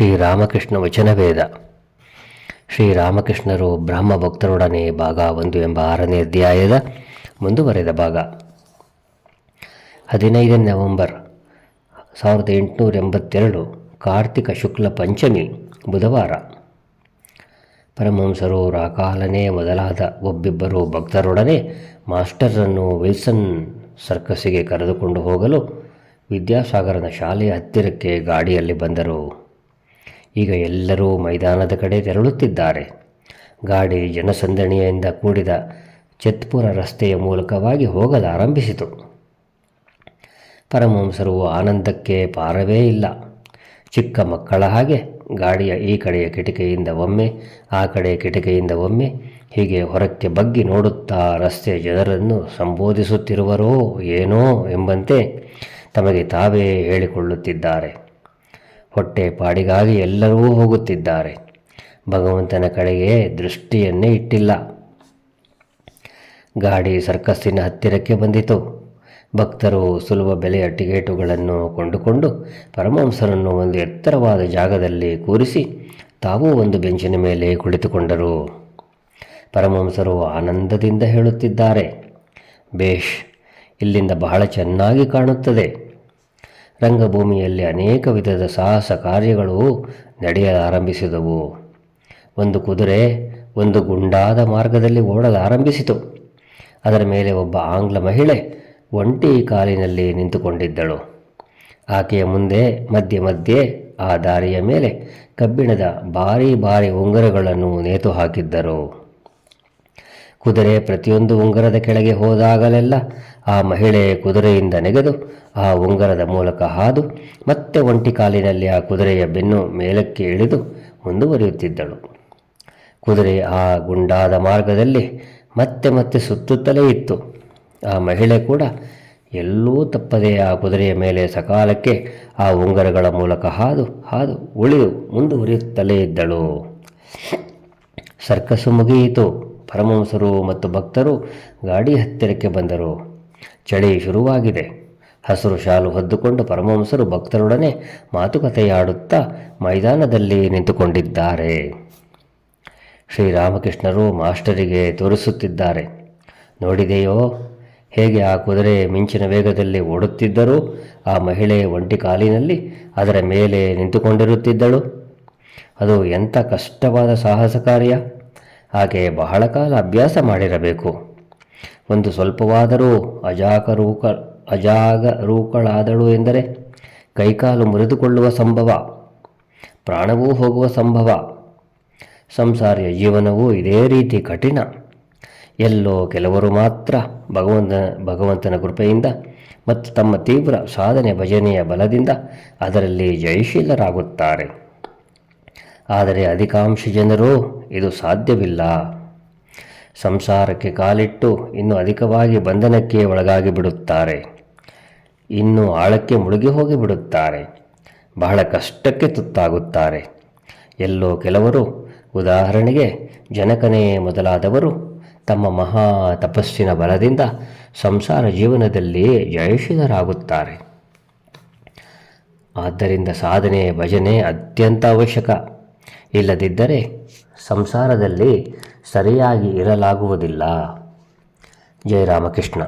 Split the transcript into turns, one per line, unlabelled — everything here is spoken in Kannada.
ಶ್ರೀರಾಮಕೃಷ್ಣ ವಚನವೇದ. ಶ್ರೀರಾಮಕೃಷ್ಣರು ಬ್ರಹ್ಮ ಭಕ್ತರೊಡನೆ ಭಾಗ ಒಂದು ಎಂಬ ಆರನೇ ಅಧ್ಯಾಯದ ಮುಂದುವರೆದ ಭಾಗ. ಹದಿನೈದನೇ ನವೆಂಬರ್ ಸಾವಿರದ ಎಂಟುನೂರ ಎಂಬತ್ತೆರಡು ಕಾರ್ತಿಕ ಶುಕ್ಲ ಪಂಚಮಿ ಬುಧವಾರ. ಪರಮಹಂಸರು ರಾಕಾಲನೇ ಮೊದಲಾದ ಒಬ್ಬಿಬ್ಬರು ಭಕ್ತರೊಡನೆ ಮಾಸ್ಟರನ್ನು ವಿಲ್ಸನ್ ಸರ್ಕಸ್ಸಿಗೆ ಕರೆದುಕೊಂಡು ಹೋಗಲು ವಿದ್ಯಾಸಾಗರನ ಶಾಲೆಯ ಹತ್ತಿರಕ್ಕೆ ಗಾಡಿಯಲ್ಲಿ ಬಂದರು. ಈಗ ಎಲ್ಲರೂ ಮೈದಾನದ ಕಡೆ ತೆರಳುತ್ತಿದ್ದಾರೆ. ಗಾಡಿ ಜನಸಂದಣಿಯಿಂದ ಕೂಡಿದ ಚತ್ಪುರ ರಸ್ತೆಯ ಮೂಲಕವಾಗಿ ಹೋಗಲಾರಂಭಿಸಿತು. ಪರಮಹಂಸರು ಆನಂದಕ್ಕೆ ಪಾರವೇ ಇಲ್ಲ. ಚಿಕ್ಕ ಮಕ್ಕಳ ಹಾಗೆ ಗಾಡಿಯ ಈ ಕಡೆಯ ಕಿಟಕಿಯಿಂದ ಒಮ್ಮೆ, ಆ ಕಡೆಯ ಕಿಟಕಿಯಿಂದ ಒಮ್ಮೆ ಹೀಗೆ ಹೊರಕ್ಕೆ ಬಗ್ಗಿ ನೋಡುತ್ತಾ ರಸ್ತೆಯ ಜನರನ್ನು ಸಂಬೋಧಿಸುತ್ತಿರುವರೋ ಏನೋ ಎಂಬಂತೆ ತಮಗೆ ತಾವೇ ಹೇಳಿಕೊಳ್ಳುತ್ತಿದ್ದಾರೆ. ಹೊಟ್ಟೆ ಪಾಡಿಗಾಗಿ ಎಲ್ಲರೂ ಹೋಗುತ್ತಿದ್ದಾರೆ. ಭಗವಂತನ ಕಡೆಗೆ ದೃಷ್ಟಿಯನ್ನೇ ಇಟ್ಟಿಲ್ಲ. ಗಾಡಿ ಸರ್ಕಸ್ಸಿನ ಹತ್ತಿರಕ್ಕೆ ಬಂದಿತು. ಭಕ್ತರು ಸುಲಭ ಬೆಲೆಯ ಟಿಕೆಟುಗಳನ್ನು ಕೊಂಡುಕೊಂಡು ಪರಮಹಂಸರನ್ನು ಒಂದು ಎತ್ತರವಾದ ಜಾಗದಲ್ಲಿ ಕೂರಿಸಿ ತಾವೂ ಒಂದು ಬೆಂಚಿನ ಮೇಲೆ ಕುಳಿತುಕೊಂಡರು. ಪರಮಹಂಸರು ಆನಂದದಿಂದ ಹೇಳುತ್ತಿದ್ದಾರೆ. ಬೇಷ್, ಇಲ್ಲಿಂದ ಬಹಳ ಚೆನ್ನಾಗಿ ಕಾಣುತ್ತದೆ. ರಂಗಭೂಮಿಯಲ್ಲಿ ಅನೇಕ ವಿಧದ ಸಾಹಸ ಕಾರ್ಯಗಳು ನಡೆಯಲಾರಂಭಿಸಿದವು. ಒಂದು ಕುದುರೆ ಒಂದು ಗುಂಡಾದ ಮಾರ್ಗದಲ್ಲಿ ಓಡಲಾರಂಭಿಸಿತು. ಅದರ ಮೇಲೆ ಒಬ್ಬ ಆಂಗ್ಲ ಮಹಿಳೆ ಒಂಟಿ ಕಾಲಿನಲ್ಲಿ ನಿಂತುಕೊಂಡಿದ್ದಳು. ಆಕೆಯ ಮುಂದೆ, ಮಧ್ಯೆ ಮಧ್ಯೆ, ಆ ದಾರಿಯ ಮೇಲೆ ಕಬ್ಬಿಣದ ಭಾರಿ ಭಾರಿ ಉಂಗುರಗಳನ್ನು ನೇತು ಹಾಕಿದ್ದರು ಕುದುರೆ ಪ್ರತಿಯೊಂದು ಉಂಗರದ ಕೆಳಗೆ ಹೋದಾಗಲೆಲ್ಲ ಆ ಮಹಿಳೆ ಕುದುರೆಯಿಂದ ನೆಗೆದು ಆ ಉಂಗರದ ಮೂಲಕ ಹಾದು ಮತ್ತೆ ಒಂಟಿ ಕಾಲಿನಲ್ಲಿ ಆ ಕುದುರೆಯ ಬೆನ್ನು ಮೇಲಕ್ಕೆ ಇಳಿದು ಮುಂದುವರಿಯುತ್ತಿದ್ದಳು. ಕುದುರೆ ಆ ಗುಂಡಾದ ಮಾರ್ಗದಲ್ಲಿ ಮತ್ತೆ ಮತ್ತೆ ಸುತ್ತುತ್ತಲೇ ಇತ್ತು. ಆ ಮಹಿಳೆ ಕೂಡ ಎಲ್ಲೂ ತಪ್ಪದೆ ಆ ಕುದುರೆಯ ಮೇಲೆ ಸಕಾಲಕ್ಕೆ ಆ ಉಂಗರಗಳ ಮೂಲಕ ಹಾದು ಹಾದು ಉಳಿದು ಮುಂದುವರಿಯುತ್ತಲೇ ಇದ್ದಳು. ಸರ್ಕಸ್ಸು ಮುಗಿಯಿತು. ಪರಮಹಂಸರು ಮತ್ತು ಭಕ್ತರು ಗಾಡಿ ಹತ್ತಿರಕ್ಕೆ ಬಂದರು. ಚಳಿ ಶುರುವಾಗಿದೆ. ಹಸಿರು ಶಾಲು ಹೊದ್ದುಕೊಂಡು ಪರಮಹಂಸರು ಭಕ್ತರೊಡನೆ ಮಾತುಕತೆಯಾಡುತ್ತಾ ಮೈದಾನದಲ್ಲಿ ನಿಂತುಕೊಂಡಿದ್ದಾರೆ. ಶ್ರೀರಾಮಕೃಷ್ಣರು ಮಾಸ್ಟರಿಗೆ ತೋರಿಸುತ್ತಿದ್ದಾರೆ. ನೋಡಿದೆಯೋ, ಹೇಗೆ ಆ ಕುದುರೆ ಮಿಂಚಿನ ವೇಗದಲ್ಲಿ ಓಡುತ್ತಿದ್ದರೂ ಆ ಮಹಿಳೆ ಒಂಟಿ ಕಾಲಿನಲ್ಲಿ ಅದರ ಮೇಲೆ ನಿಂತುಕೊಂಡಿರುತ್ತಿದ್ದಳು. ಅದು ಎಂಥ ಕಷ್ಟವಾದ ಸಾಹಸ ಕಾರ್ಯ ಆಕೆ ಬಹಳ ಕಾಲ ಅಭ್ಯಾಸ ಮಾಡಿರಬೇಕು. ಒಂದು ಸ್ವಲ್ಪವಾದರೂ ಅಜಾಗರೂಕ, ಅಜಾಗರೂಕಳಾದಳು ಎಂದರೆ ಕೈಕಾಲು ಮುರಿದುಕೊಳ್ಳುವ ಸಂಭವ, ಪ್ರಾಣವೂ ಹೋಗುವ ಸಂಭವ, ಸಂಸಾರಿಯ ಜೀವನವೂ ಇದೇ ರೀತಿ ಕಠಿಣ. ಎಲ್ಲೋ ಕೆಲವರು ಮಾತ್ರ ಭಗವಂತ, ಭಗವಂತನ ಕೃಪೆಯಿಂದ ಮತ್ತು ತಮ್ಮ ತೀವ್ರ ಸಾಧನೆ ಭಜನೆಯ ಬಲದಿಂದ ಅದರಲ್ಲಿ ಜಯಶೀಲರಾಗುತ್ತಾರೆ. ಆದರೆ ಅಧಿಕಾಂಶ ಜನರು ಇದು ಸಾಧ್ಯವಿಲ್ಲ. ಸಂಸಾರಕ್ಕೆ ಕಾಲಿಟ್ಟು ಇನ್ನು ಅಧಿಕವಾಗಿ ಬಂಧನಕ್ಕೆ ಒಳಗಾಗಿ ಬಿಡುತ್ತಾರೆ. ಇನ್ನು ಆಳಕ್ಕೆ ಮುಳುಗಿ ಹೋಗಿ ಬಿಡುತ್ತಾರೆ. ಬಹಳ ಕಷ್ಟಕ್ಕೆ ತುತ್ತಾಗುತ್ತಾರೆ. ಎಲ್ಲೋ ಕೆಲವರು, ಉದಾಹರಣೆಗೆ ಜನಕನೇ ಮೊದಲಾದವರು, ತಮ್ಮ ಮಹಾ ತಪಸ್ಸಿನ ಬಲದಿಂದ ಸಂಸಾರ ಜೀವನದಲ್ಲಿ ಜಯಶೀಲರಾಗುತ್ತಾರೆ ಆದ್ದರಿಂದ ಸಾಧನೆ, ಭಜನೆ ಅತ್ಯಂತ ಅವಶ್ಯಕ. ಇಲ್ಲದಿದ್ದರೆ ಸಂಸಾರದಲ್ಲಿ ಸರಿಯಾಗಿ ಇರಲಾಗುವುದಿಲ್ಲ. ಜಯ ರಾಮಕೃಷ್ಣ.